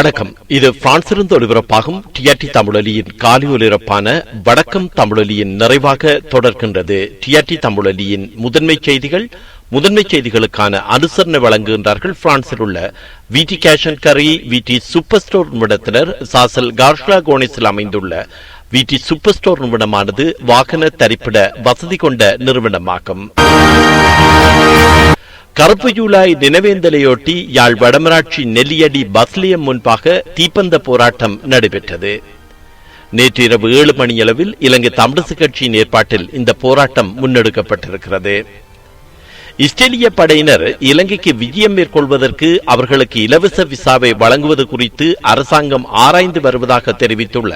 வணக்கம். இது பிரான்சிலிருந்து ஒளிபரப்பாகும் டிஆர்டி தமிழொலியின் காலி ஒலிபரப்பான வடக்கம் தமிழொலியின் நிறைவாக தொடர்கின்றது. டிஆர்டி தமிழொலியின் முதன்மை செய்திகள் முதன்மை செய்திகளுக்கான அனுசரணை வழங்குகின்றார்கள் பிரான்சில் உள்ள விடி அண்ட் கரி விடி சூப்பர் ஸ்டோர் நிமிடத்தினர் சாசல் கார்ஷ்லா கோனிஸில் அமைந்துள்ள விடி சூப்பர் ஸ்டோர் நிறுவனமானது வாகன தரிப்பிட வசதி கொண்ட நிறுவனமாகும். கருப்பு ஜூலாய் தினவேந்தலையொட்டி யாழ் வடமராட்சி நெல்லியடி பஸ்லியம் முன்பாக தீப்பந்த போராட்டம் நடைபெற்றது. நேற்று இரவு ஏழு மணியளவில் இலங்கை தமிழிசு கட்சியின் ஏற்பாட்டில் இந்த போராட்டம் முன்னெடுக்கப்பட்டிருக்கிறது. இஸ்ரேலிய படையினர் இலங்கைக்கு விஜயம் மேற்கொள்வதற்கு அவர்களுக்கு இலவச விசாவை வழங்குவது குறித்து அரசாங்கம் ஆராய்ந்து வருவதாக தெரிவித்துள்ள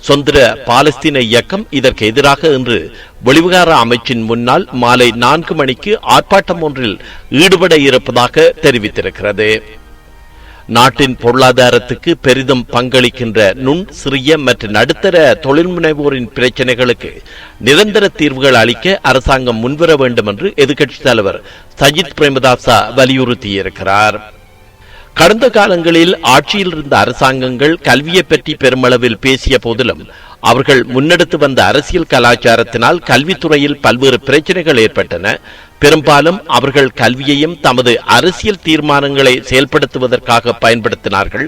சொந்த பாலஸ்தீன இயக்கம் இதற்கு எதிராக இன்று வெளிவிகார அமைச்சின் முன்னால் மாலை நான்கு மணிக்கு ஆர்ப்பாட்டம் ஒன்றில் ஈடுபட இருப்பதாக தெரிவித்திருக்கிறது. நாட்டின் பொருளாதாரத்துக்கு பெரிதும் பங்களிக்கின்ற நுண் சிறிய மற்றும் நடுத்தர தொழில் முனைவோரின் பிரச்சனைகளுக்கு நிரந்தர தீர்வுகள் அளிக்க அரசாங்கம் முன்வர வேண்டும் என்று எதிர்க்கட்சித் தலைவர் சஜித் பிரேமதாசா வலியுறுத்தியிருக்கிறார். கடந்த காலங்களில் ஆட்சியில் இருந்த அரசாங்கங்கள் கல்வியை பற்றி பெருமளவில் பேசிய போதிலும் அவர்கள் முன்னெடுத்து வந்த அரசியல் கலாச்சாரத்தினால் கல்வித்துறையில் பல்வேறு பிரச்சனைகள் ஏற்பட்டன. பெரும்பாலும் அவர்கள் கல்வியையும் தமது அரசியல் தீர்மானங்களை செயல்படுத்துவதற்காக பயன்படுத்தினார்கள்.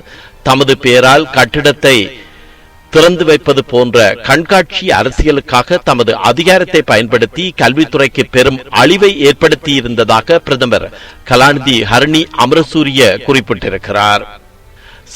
தமது பெயரால் கட்டிடத்தை திறந்து வைப்பது போன்ற கண்காட்சி அரசியலுக்காக தமது அதிகாரத்தை பயன்படுத்தி கல்வித்துறைக்கு பெரும் அழிவை ஏற்படுத்தியிருந்ததாக பிரதமர் கலாநிதி ஹரணி அமரசூரிய குறிப்பிட்டிருக்கிறார்.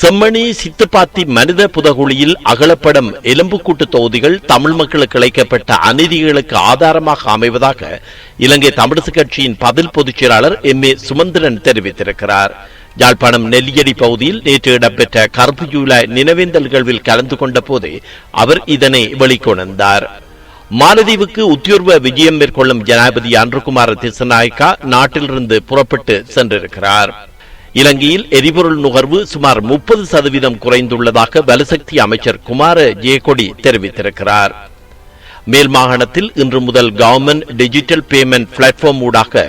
செம்மணி சித்துப்பாத்தி மனித புதகுழியில் அகலப்படும் எலும்புக்கூட்டு தொகுதிகள் தமிழ் மக்களுக்கு இழைக்கப்பட்ட அநீதிகளுக்கு ஆதாரமாக அமைவதாக இலங்கை தமிழிசு கட்சியின் பதில் பொதுச் செயலாளர் எம் ஏ சுமந்திரன் தெரிவித்திருக்கிறார். யாழ்ப்பாணம் நெல்லியடி பகுதியில் நேற்று இடம்பெற்ற கருப்பு ஜூலை நினைவேந்தல் நிகழ்வில் கலந்து கொண்ட போது அவர் இதனை வெளிக்கொணர்ந்தார். மாலதீவுக்கு உத்தியோர்வ விஜயம் மேற்கொள்ளும் ஜனாதிபதி அன்றுகுமார் திசநாயக்கா நாட்டிலிருந்து புறப்பட்டு சென்றிருக்கிறார். இலங்கையில் எரிபொருள் நுகர்வு சுமார் முப்பது சதவீதம் குறைந்துள்ளதாக வலுசக்தி அமைச்சர் குமார ஜெயக்கொடி தெரிவித்திருக்கிறார். மேல் மாகாணத்தில் இன்று முதல் கவர்மெண்ட் டிஜிட்டல் பேமெண்ட் பிளாட்ஃபார்ம் ஊடாக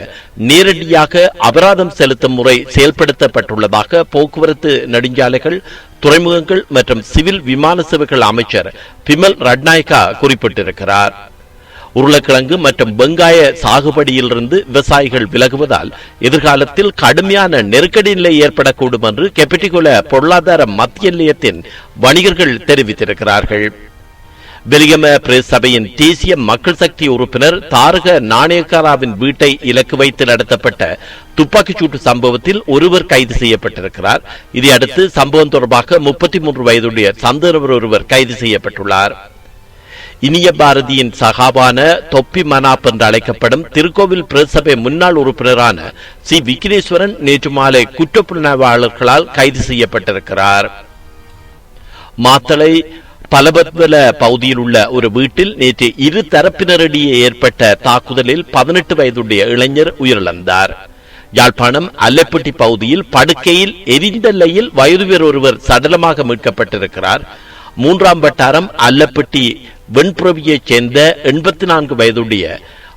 நேரடியாக அபராதம் செலுத்தும் முறை செயல்படுத்தப்பட்டுள்ளதாக போக்குவரத்து நெடுஞ்சாலைகள் துறைமுகங்கள் மற்றும் சிவில் விமான சேவைகள் அமைச்சர் பிமல் ரட்நாயக்கா குறிப்பிட்டிருக்கிறார். உருளைக்கிழங்கு மற்றும் வெங்காய சாகுபடியிலிருந்து விவசாயிகள் விலகுவதால் எதிர்காலத்தில் கடுமையான நெருக்கடி நிலை ஏற்படக்கூடும் என்று கெப்பிட்டிகுல பொருளாதார மத்திய நிலையத்தின் வணிகர்கள் தெரிவித்திருக்கிறார்கள். பெலிகம பிரஸ் சபையின் தேசிய மக்கள் சக்தி உறுப்பினர் தாரக நாணயக்காராவின் வீட்டை இலக்கு வைத்து நடத்தப்பட்ட துப்பாக்கிச்சூட்டு சம்பவத்தில் ஒருவர் கைது செய்யப்பட்டிருக்கிறார். இதையடுத்து சம்பவம் தொடர்பாக முப்பத்தி மூன்று வயதுடைய சந்தர்வர் ஒருவர் கைது செய்யப்பட்டுள்ளார். இனிய பாரதியின் சகாபான தொப்பி மனாப் என்று அழைக்கப்படும் திருக்கோவில் பிரசபை முன்னாள் உறுப்பினரான சி. விக்னேஸ்வரன் நேற்று மாலை குற்றப்புலனாய்வாளர்களால் கைது செய்யப்பட்டிருக்கிறார். மாத்தளை பலபத்வல பகுதியில் உள்ள ஒரு வீட்டில் நேற்று இரு தரப்பினரிடையே ஏற்பட்ட தாக்குதலில் பதினெட்டு வயதுடைய இளைஞர் உயிரிழந்தார் யாழ்ப்பாணம் அல்லப்பட்டி பகுதியில் படுக்கையில் எரிந்தல்லையில் வயதுவர் ஒருவர் சடலமாக மீட்கப்பட்டிருக்கிறார் மூன்றாம் வட்டாரம் அல்லப்பட்டி வெண்புறவியைச் சேர்ந்த எண்பத்தி நான்கு வயதுடைய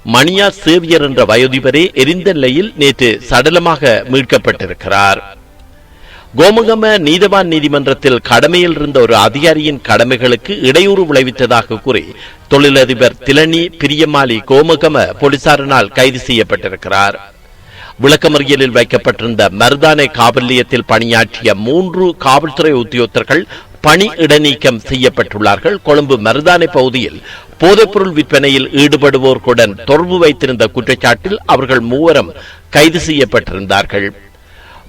மணியா சேவியர் என்ற வயோதிபரே எரிந்தல்லையில் நேற்று சடலமாக மீட்கப்பட்டிருக்கிறார் கோமுகம நீதவான் நீதிமன்றத்தில் கடமையில் இருந்த ஒரு அதிகாரியின் கடமைகளுக்கு இடையூறு விளைவித்ததாக கூறி தொழிலதிபர் திலனி பிரியமாலி கோமுகம போலீசாரினால் கைது செய்யப்பட்டிருக்கிறார். விளக்கமறியலில் வைக்கப்பட்டிருந்த மருதானை காவல் நிலையத்தில் பணியாற்றிய மூன்று காவல்துறை உத்தியோகத்தர்கள் பணி இடைநீக்கம் செய்யப்பட்டுள்ளார்கள். கொழும்பு மருதானை பகுதியில் போதைப்பொருள் விற்பனையில் ஈடுபடுவோர்களுடன் தொடர்பு வைத்திருந்த குற்றச்சாட்டில் அவர்கள் மூவரும் கைது செய்யப்பட்டிருந்தார்கள்.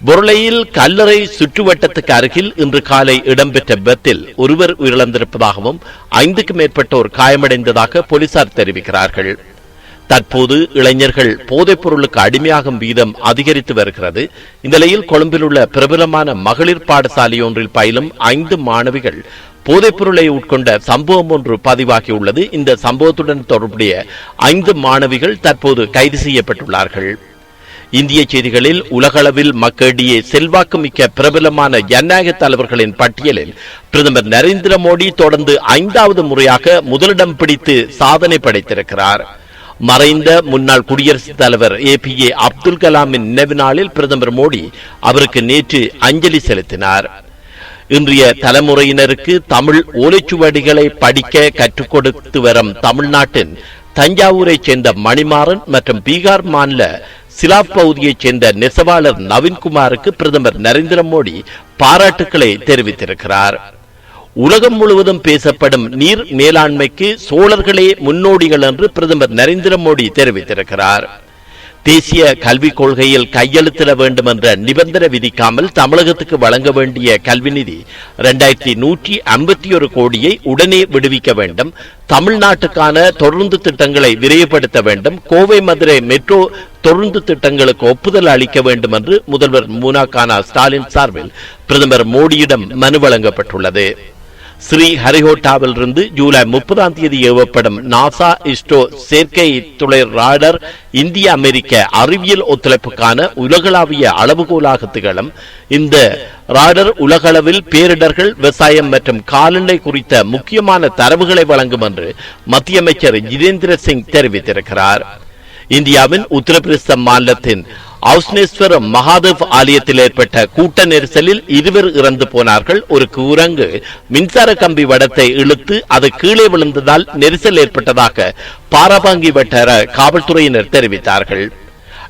பொருளையில் கல்லறை சுற்றுவட்டத்துக்கு அருகில் இன்று காலை இடம்பெற்ற விபத்தில் ஒருவர் உயிரிழந்திருப்பதாகவும் ஐந்துக்கும் மேற்பட்டோர் காயமடைந்ததாக போலீசார் தெரிவிக்கிறார்கள். தற்போது இளைஞர்கள் போதைப் பொருளுக்கு அடிமையாகும் வீதம் அதிகரித்து வருகிறது. இந்த நிலையில் கொழும்பில் உள்ள பிரபலமான மகளிர் பாடசாலை ஒன்றில் பயிலும் ஐந்து மாணவிகள் போதைப் பொருளை உட்கொண்ட சம்பவம் ஒன்று பதிவாகியுள்ளது. இந்த சம்பவத்துடன் தொடர்புடைய ஐந்து மாணவிகள் தற்போது கைது செய்யப்பட்டுள்ளார்கள். இந்திய செய்திகளில் உலகளவில் மக்களிடையே செல்வாக்கு மிக்க பிரபலமான ஜனநாயக தலைவர்களின் பட்டியலில் பிரதமர் நரேந்திர மோடி தொடர்ந்து ஐந்தாவது முறையாக முதலிடம் பிடித்து சாதனை படைத்திருக்கிறார். மறைந்த முன்னாள் குடியரசுத் தலைவர் ஏ பி ஏ அப்துல் கலாமின் நினைவு நாளில் பிரதமர் மோடி அவருக்கு நேற்று அஞ்சலி செலுத்தினார். இன்றைய தலைமுறையினருக்கு தமிழ் ஓலைச்சுவடிகளை படிக்க கற்றுக் கொடுத்து வரும் தமிழ்நாட்டின் தஞ்சாவூரை சேர்ந்த மணிமாறன் மற்றும் பீகார் மாநில சிலாப் பகுதியைச் சேர்ந்த நெசவாளர் நவீன்குமாருக்கு பிரதமர் நரேந்திர மோடி பாராட்டுக்களை தெரிவித்திருக்கிறார். உலகம் முழுவதும் பேசப்படும் நீர் மேலாண்மைக்கு சோழர்களே முன்னோடிகள் என்று பிரதமர் நரேந்திர மோடி தெரிவித்திருக்கிறார். தேசிய கல்விக் கொள்கையில் கையெழுத்திட வேண்டும் என்ற நிபந்தனை விதிக்காமல் தமிழகத்துக்கு வழங்க வேண்டிய கல்வி நிதி இரண்டாயிரத்தி நூற்றி ஐம்பத்தி ஒரு கோடியை உடனே விடுவிக்க வேண்டும். தமிழ்நாட்டுக்கான தொடர்ந்து திட்டங்களை விரைவுபடுத்த வேண்டும். கோவை மதுரை மெட்ரோ தொடர்ந்து திட்டங்களுக்கு ஒப்புதல் அளிக்க வேண்டும் என்று முதல்வர் மூனாகானா ஸ்டாலின் சார்பில் பிரதமர் மோடியிடம் மனு வழங்கப்பட்டுள்ளது. ஸ்ரீ ஹரிஹோட்டாவில் இருந்து ஜூலை முப்பதாம் தேதி ஏவப்படும் நாசா இஸ்ரோ செயற்கை துளை ராடர் இந்திய அமெரிக்க அறிவியல் ஒத்துழைப்புக்கான உலகளாவிய அளவுகோலாக திகழும். இந்த ராடர் உலகளவில் பேரிடர்கள் விவசாயம் மற்றும் காலநிலை குறித்த முக்கியமான தரவுகளை வழங்கும் என்று மத்திய அமைச்சர் ஜிதேந்திர சிங் தெரிவித்திருக்கிறார். இந்தியாவின் உத்தரப்பிரதேச மாநிலத்தின் அவுஸ்னேஸ்வர் மகாதேவ் ஆலயத்தில் ஏற்பட்ட கூட்ட நெரிசலில் இருவர் இறந்து போனார்கள். ஒரு கூரங்கு மின்சார கம்பி வடத்தை இழுத்து அது கீழே விழுந்ததால் நெரிசல் ஏற்பட்டதாக பாராபாங்கி வட்டார காவல்துறையினர் தெரிவித்தார்கள்.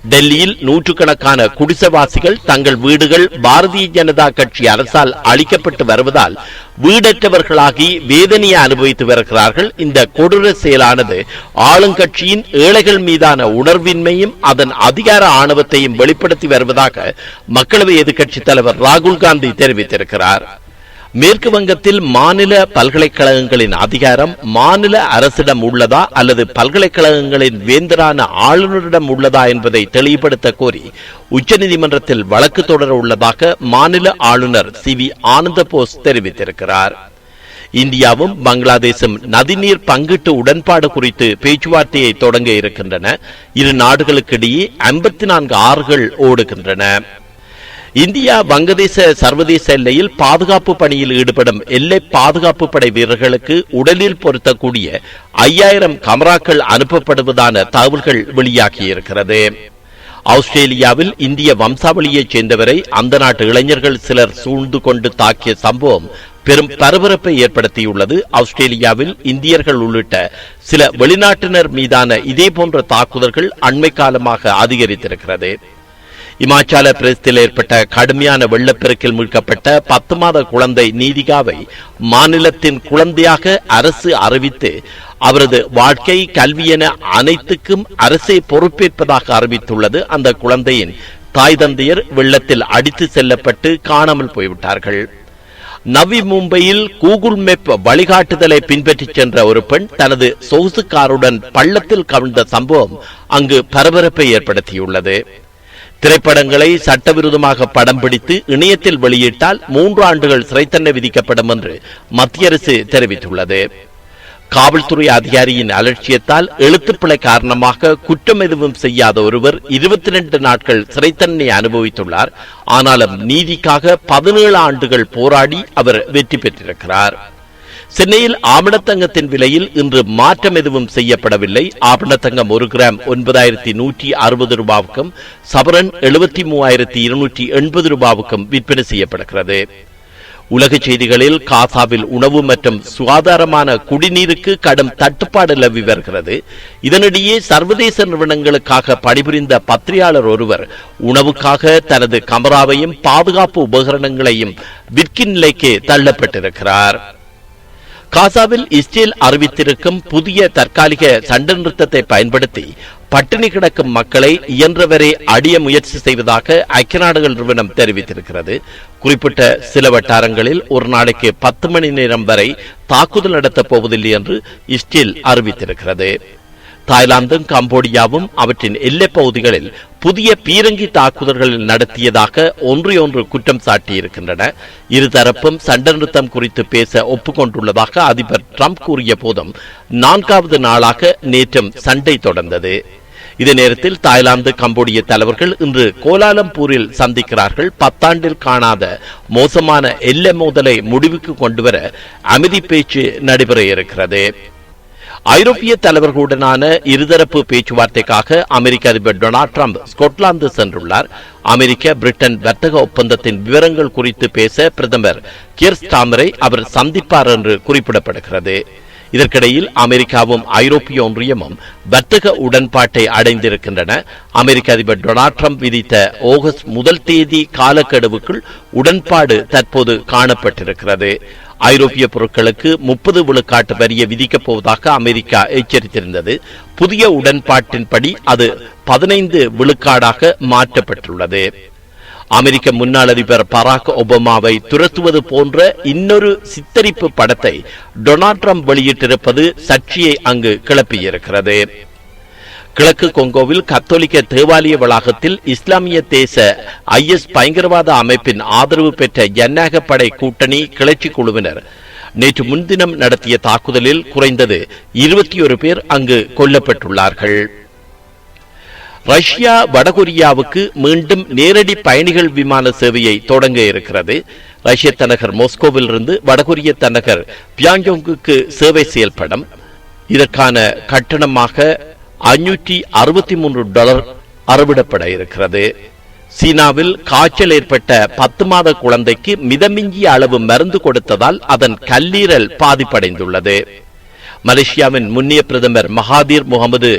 டெல்லியில் நூற்றுக்கணக்கான குடிசைவாசிகள் தங்கள் வீடுகள் பாரதிய ஜனதா கட்சி அரசால் அளிக்கப்பட்டு வருவதால் வீடற்றவர்களாகி வேதனையை அனுபவித்து வருகிறார்கள். இந்த கொடூர செயலானது ஆளுங்கட்சியின் ஏழைகள் மீதான உணர்வின்மையும் அதன் அதிகார ஆணவத்தையும் வெளிப்படுத்தி வருவதாக மக்களவை எதிர்க்கட்சித் தலைவர் ராகுல் காந்தி தெரிவித்திருக்கிறார். மேற்கு வங்கத்தில் மாநில பல்கலைக்கழகங்களின் அதிகாரம் மாநில அரசிடம் உள்ளதா அல்லது பல்கலைக்கழகங்களின் வேந்தரான ஆளுநரிடம் உள்ளதா என்பதை தெளிவுபடுத்த கோரி உச்சநீதிமன்றத்தில் வழக்கு தொடர உள்ளதாக மாநில ஆளுநர் சி வி ஆனந்த போஸ் தெரிவித்திருக்கிறார். இந்தியாவும் பங்களாதேசும் நதிநீர் பங்கீட்டு உடன்பாடு குறித்து பேச்சுவார்த்தையை தொடங்க இருக்கின்றன. இரு நாடுகளுக்கிடையே ஐம்பத்தி நான்கு ஆறுகள் ஓடுகின்றன. இந்தியா வங்கதேச சர்வதேச எல்லையில் பாதுகாப்பு பணியில் ஈடுபடும் எல்லை பாதுகாப்பு படை வீரர்களுக்கு உடலில் பொருத்தக்கூடிய ஐயாயிரம் கமராக்கள் அனுப்பப்படுவதான தகவல்கள் வெளியாகியிருக்கிறது. ஆஸ்திரேலியாவில் இந்திய வம்சாவளியைச் சேர்ந்தவரை அந்த நாட்டு இளைஞர்கள் சிலர் சூழ்ந்து கொண்டு தாக்கிய சம்பவம் பெரும் பரபரப்பை ஏற்படுத்தியுள்ளது. ஆஸ்திரேலியாவில் இந்தியர்கள் உள்ளிட்ட சில வெளிநாட்டினர் மீதான இதே போன்ற தாக்குதல்கள் அண்மை காலமாக அதிகரித்திருக்கிறது. இமாச்சல பிரதேசத்தில் ஏற்பட்ட கடுமையான வெள்ளப்பெருக்கில் மீட்கப்பட்ட பத்து மாத குழந்தை நீதிகாவை மாநிலத்தின் குழந்தையாக அரசு அறிவித்து அவரது வாழ்க்கை கல்வி என அனைத்துக்கும் அரசே பொறுப்பேற்பதாக அறிவித்துள்ளது. அந்த குழந்தையின் தாய் தந்தையர் வெள்ளத்தில் அடித்து செல்லப்பட்டு காணாமல் போய்விட்டார்கள். நவி மும்பையில் கூகுள் மேப் வழிகாட்டுதலை பின்பற்றி சென்ற ஒரு பெண் தனது சொகுசு காருடன் பள்ளத்தில் கவிழ்ந்த சம்பவம் அங்கு பரபரப்பை ஏற்படுத்தியுள்ளது. திரைப்படங்களை சட்டவிரோதமாக படம் பிடித்து இணையத்தில் வெளியிட்டால் மூன்று ஆண்டுகள் சிறை தண்டனை விதிக்கப்படும் என்று மத்திய அரசு தெரிவித்துள்ளது. காவல்துறை அதிகாரியின் அலட்சியத்தால் எழுத்துப்பிழை காரணமாக குற்றம் எதுவும் செய்யாத ஒருவர் இருபத்தி ரெண்டு நாட்கள் சிறை தண்டனை அனுபவித்துள்ளார். ஆனாலும் நீதிக்காக பதினேழு ஆண்டுகள் போராடி அவர் வெற்றி பெற்றிருக்கிறார். சென்னையில் ஆவணத்தங்கத்தின் விலையில் இன்று மாற்றம் எதுவும் செய்யப்படவில்லை. ஆவணத்தங்கம் ஒரு கிராம் ஒன்பதாயிரத்தி நூற்றி அறுபது ரூபாவுக்கும் சபரன் எழுபத்தி மூவாயிரத்தி இருநூற்றி எண்பது ரூபாவுக்கும் விற்பனை செய்யப்படுகிறது. உலக செய்திகளில் காசாவில் உணவு மற்றும் சுகாதாரமான குடிநீருக்கு கடும் தட்டுப்பாடு நிலவி வருகிறது. இதனிடையே சர்வதேச நிறுவனங்களுக்காக பணிபுரிந்த பத்திரிகையாளர் ஒருவர் உணவுக்காக தனது கமராவையும் பாதுகாப்பு உபகரணங்களையும் விற்கின் நிலைக்கு தள்ளப்பட்டிருக்கிறார். காசாவில் இஸ்ரேல் அறிவித்திருக்கும் புதிய தற்காலிக சண்டை நிறுத்தத்தை பயன்படுத்தி பட்டினி கிடக்கும் மக்களை இயன்றவரை அடிய முயற்சி செய்வதாக ஐக்கிய நாடுகள் நிறுவனம் தெரிவித்திருக்கிறது. குறிப்பிட்ட சில வட்டாரங்களில் ஒரு நாளைக்கு பத்து மணி நேரம் வரை தாக்குதல் நடத்தப் போவதில்லை என்று இஸ்ரேல் அறிவித்திருக்கிறது. தாய்லாந்தும் கம்போடியாவும் அவற்றின் எல்லைப் பகுதிகளில் புதிய பீரங்கி தாக்குதல்கள் நடத்தியதாக ஒன்றையொன்று குற்றம் சாட்டியிருக்கின்றன. இருதரப்பும் சண்டை நிறுத்தம் குறித்து பேச ஒப்புக்கொண்டுள்ளதாக அதிபர் ட்ரம்ப் கூறிய போதும் நான்காவது நாளாக நேற்றும் சண்டை தொடர்ந்தது. இதே நேரத்தில் தாய்லாந்து கம்போடிய தலைவர்கள் இன்று கோலாலம்பூரில் சந்திக்கிறார்கள். பத்தாண்டில் காணாத மோசமான எல்லை மோதலை முடிவுக்கு கொண்டுவர அமைதி பேச்சு நடைபெற இருக்கிறது. ஐரோப்பிய தலைவர்களுடனான இருதரப்பு பேச்சுவார்த்தைக்காக அமெரிக்க அதிபர் டொனால்ட் ட்ரம்ப் ஸ்கொட்லாந்து சென்றுள்ளார். அமெரிக்க பிரிட்டன் வர்த்தக ஒப்பந்தத்தின் விவரங்கள் குறித்து பேச பிரதமர் கியர் ஸ்டாமரை அவர் சந்திப்பார் என்று குறிப்பிடப்படுகிறது. இதற்கிடையில் அமெரிக்காவும் ஐரோப்பிய ஒன்றியமும் வர்த்தக உடன்பாட்டை அடைந்திருக்கின்றன. அமெரிக்க அதிபர் டொனால்ட் ட்ரம்ப் விதித்த ஆகஸ்ட் முதல் தேதி காலக்கெடுவுக்குள் உடன்பாடு தற்போது காணப்பட்டிருக்கிறது. ஐரோப்பிய பொருட்களுக்கு முப்பது விழுக்காட்டு வரியை விதிக்கப் போவதாக அமெரிக்கா எச்சரித்திருந்தது. புதிய உடன்பாட்டின்படி அது பதினைந்து விழுக்காடாக மாற்றப்பட்டுள்ளது. அமெரிக்க முன்னாள் அதிபர் பராக் ஒபாமாவை துரத்துவது போன்ற இன்னொரு சித்தரிப்பு படத்தை டொனால்ட் ட்ரம்ப் வெளியிட்டிருப்பது சர்ச்சையை அங்கு கிளப்பியிருக்கிறது. கிழக்கு கொங்கோவில் கத்தோலிக்க தேவாலய வளாகத்தில் இஸ்லாமிய தேச ஐஎஸ் பயங்கரவாத அமைப்பின் ஆதரவு பெற்ற ஜன்னாக படை கூட்டணி கிளர்ச்சி குழுவினர். நேற்று முன்தினம் நடத்திய தாக்குதலில் குறைந்தது இருபத்தி ஒரு பேர் அங்கு கொல்லப்பட்டுள்ளார்கள். ரஷ்யா வடகொரியாவுக்கு மீண்டும் நேரடி பயணிகள் விமான சேவையை தொடங்க இருக்கிறது. ரஷ்ய தலைநகர் மோஸ்கோவில் இருந்து வடகொரிய தலைநகர் பியாங்யோங்குக்கு சேவை செயல்படும். இதற்கான கட்டணமாக அஞ்சூற்றி அறுபத்தி மூன்று டாலர் அறுவிடப்பட இருக்கிறது. சீனாவில் காய்ச்சல் ஏற்பட்ட பத்து மாத குழந்தைக்கு மிதமிஞ்சிய அளவு மருந்து கொடுத்ததால் அதன் கல்லீரல் பாதிப்படைந்துள்ளது. மலேசியாவின் முன்னிய பிரதமர் மகாதீர் முகமது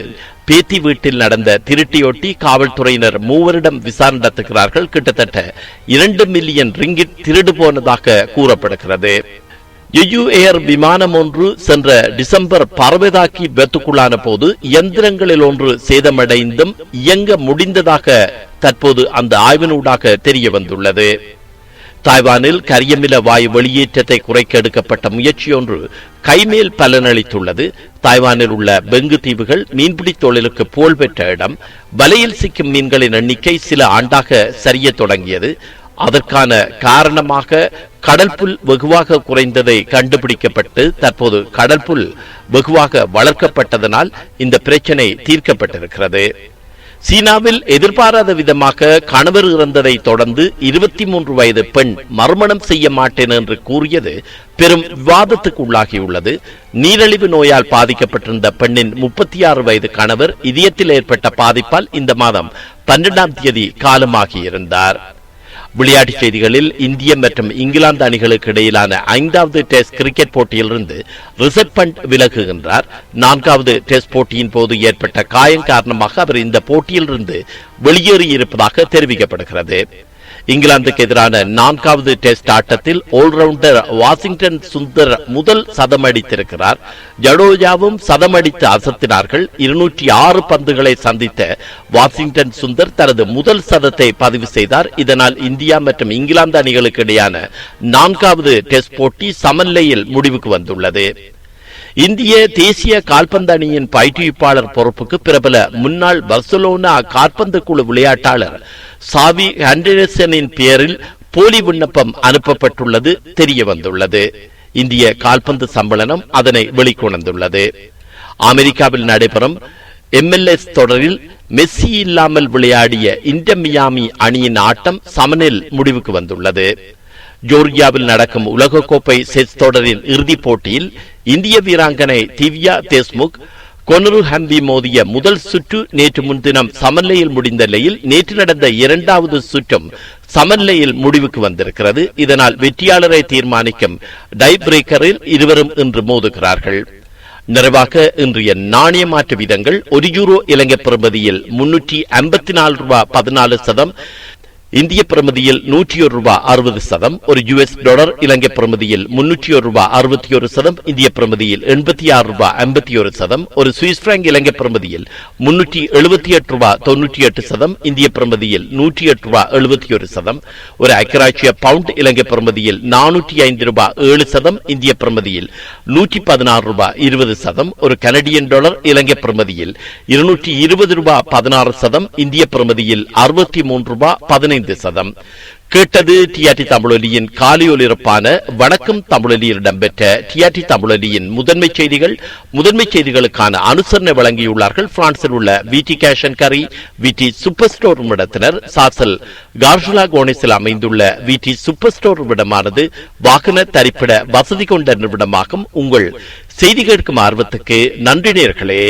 பேத்தி வீட்டில் நடந்த திருட்டியொட்டி காவல்துறையினர் மூவரிடம் விசாரணை நடத்துகிறார்கள் கிட்டத்தட்ட இரண்டு மில்லியன் ரிங்கிட் திருடு போனதாக கூறப்படுகிறது. யுயு ஏர் விமானம் ஒன்று சென்ற டிசம்பர் பறவைதாக்கி விபத்துக்குள்ளான போது இயந்திரங்களில் ஒன்று சேதமடைந்தும் இயங்க முடிந்ததாக தற்போது அந்த ஆய்வினூடாக தெரிய வந்துள்ளது. தாய்வானில் கரியமில வாயு வெளியேற்றத்தை குறைக்க எடுக்கப்பட்ட முயற்சி ஒன்று கைமேல் பலனளித்துள்ளது. தாய்வானில் உள்ள பெங்கு தீவுகள் மீன்பிடி தொழிலுக்கு புகழ்பெற்ற இடம். வலையில் சிக்கும் மீன்களின் எண்ணிக்கை சில ஆண்டாக சரிய தொடங்கியது. அதற்கான காரணமாக கடல் புல் வெகுவாக குறைந்ததை கண்டுபிடிக்கப்பட்டு தற்போது கடல்புல் வெகுவாக வளர்க்கப்பட்டதனால் இந்த பிரச்சனை தீர்க்கப்பட்டிருக்கிறது. சீனாவில் எதிர்பாராத விதமாக கணவர் இறந்ததை தொடர்ந்து இருபத்தி மூன்று வயது பெண் மறுமணம் செய்ய மாட்டேன் என்று கூறியது பெரும் விவாதத்துக்கு உள்ளாகியுள்ளது நீரிழிவு நோயால் பாதிக்கப்பட்டிருந்த பெண்ணின் முப்பத்தி ஆறு வயது கணவர் இதயத்தில் ஏற்பட்ட பாதிப்பால் இந்த மாதம் பன்னிரண்டாம் தேதி காலமாகியிருந்தார். விளையாட்டுச் செய்திகளில் இந்திய மற்றும் இங்கிலாந்து அணிகளுக்கு இடையிலான ஐந்தாவது டெஸ்ட் கிரிக்கெட் போட்டியிலிருந்து ரிசர்வ் பண்ட் விலகுகின்றார். நான்காவது டெஸ்ட் போட்டியின் போது ஏற்பட்ட காயம் காரணமாக அவர் இந்த போட்டியிலிருந்து வெளியேறியிருப்பதாக தெரிவிக்கப்படுகிறது. இங்கிலாந்துக்கு எதிரான நான்காவது டெஸ்ட் ஆட்டத்தில் ஆல்ரவுண்டர் வாஷிங்டன் சுந்தர் முதல் சதம் அடித்திருக்கிறார் ஜடோஜாவும் சதமடித்து அசத்தினார்கள். இருநூற்றி ஆறு பந்துகளை சந்தித்த வாஷிங்டன் சுந்தர் தனது முதல் சதத்தை பதிவு செய்தார். இதனால் இந்தியா மற்றும் இங்கிலாந்து அணிகளுக்கு இடையான நான்காவது டெஸ்ட் போட்டி சமநிலையில் முடிவுக்கு வந்துள்ளது. இந்திய தேசிய கால்பந்து அணியின் பயிற்றுவிப்பாளர் பொறுப்புக்கு பிரபல முன்னாள் பர்சலோனா கால்பந்து குழு விளையாட்டாளர் சாவி ஹண்டர்சனின் பெயரில் போலி விண்ணப்பம் அனுப்பப்பட்டுள்ளது தெரிய வந்துள்ளது இந்திய கால்பந்து சம்மேளனம் அதனை வெளிக்கொணர்ந்துள்ளது. அமெரிக்காவில் நடைபெறும் எம்எல்எஸ் தொடரில் மெஸ்ஸி இல்லாமல் விளையாடிய இன்டர் மியாமி அணியின் ஆட்டம் சமனில் முடிவுக்கு வந்துள்ளது. ஜோர்ஜியாவில் நடக்கும் உலகக்கோப்பை செஸ் தொடரின் இறுதிப் போட்டியில் இந்திய வீராங்கனை திவ்யா தேஸ்முக் கொனரு ஹம்பி மோதிய முதல் சுற்று நேற்று முன்தினம் சமநிலையில் முடிந்த நிலையில் நேற்று நடந்த இரண்டாவது சுற்றும் சமநிலையில் முடிவுக்கு வந்திருக்கிறது. இதனால் வெற்றியாளரை தீர்மானிக்கும் டை பிரேக்கரில் இருவரும் இன்று மோதுகிறார்கள். நிறைவாக இன்றைய நாணய மாற்று விதங்கள் ஒரு யூரோ இலங்கை பிரமதியில் முன்னூற்றி ஐம்பத்தி நாலு ரூபாய் பதினாலு சதம் இந்திய பிரமதியில் நூற்றி ஒரு ரூபாய் அறுபது சதம் ஒரு யுஎஸ் டாலர் இலங்கை பிரமதியில் முன்னூற்றி ஒரு ரூபாய் அறுபத்தி ஒரு சதம் இந்திய பிரமதியில் எண்பத்தி ஆறு ரூபாய் ஐம்பத்தி ஒரு சதம் ஒரு சுவிஸ் பிராங்க் இலங்கை பிரமதியில் முன்னூற்றி எழுபத்தி எட்டு ரூபாய் தொன்னூற்றி எட்டு சதம் இந்திய பிரமதியில் நூற்றி எட்டு ரூபாய் எழுபத்தி ஒரு சதம் ஒரு ஐக்கராட்சிய பவுண்ட் இலங்கை பிரமதியில் நானூற்றி ஐந்து ரூபாய் ஏழு சதம் இந்திய பிரமதியில் நூற்றி பதினாறு ரூபாய் இருபது சதம் ஒரு கனடியன் டாலர் இலங்கை பிரமதியில் இருநூற்றி இருபது ரூபாய் பதினாறு சதம் இந்திய பிரமதியில் அறுபத்தி மூன்று ரூபாய் பதினைந்து ஐந்து சதம். கேட்டது டிஆர்டி தமிழொலியின் காலையொலிருப்பான வணக்கம் தமிழொலியில் இடம்பெற்ற டிஆர்டி தமிழொலியின் முதன்மை செய்திகள். முதன்மை செய்திகளுக்கான அனுசரணை வழங்கியுள்ளார்கள். பிரான்சில் உள்ள விடி அண்ட் கரி விடி சூப்பர் ஸ்டோர் இடத்தினர் சாசல். கார்ஷுலா கோனிஸில் அமைந்துள்ள விடி சூப்பர் ஸ்டோர் இடமானது வாகன தரிப்பிட வசதி கொண்ட நிறுவனமாகும் உங்கள். செய்தி கேட்கும் ஆர்வத்துக்கு நன்றி நேர்களே.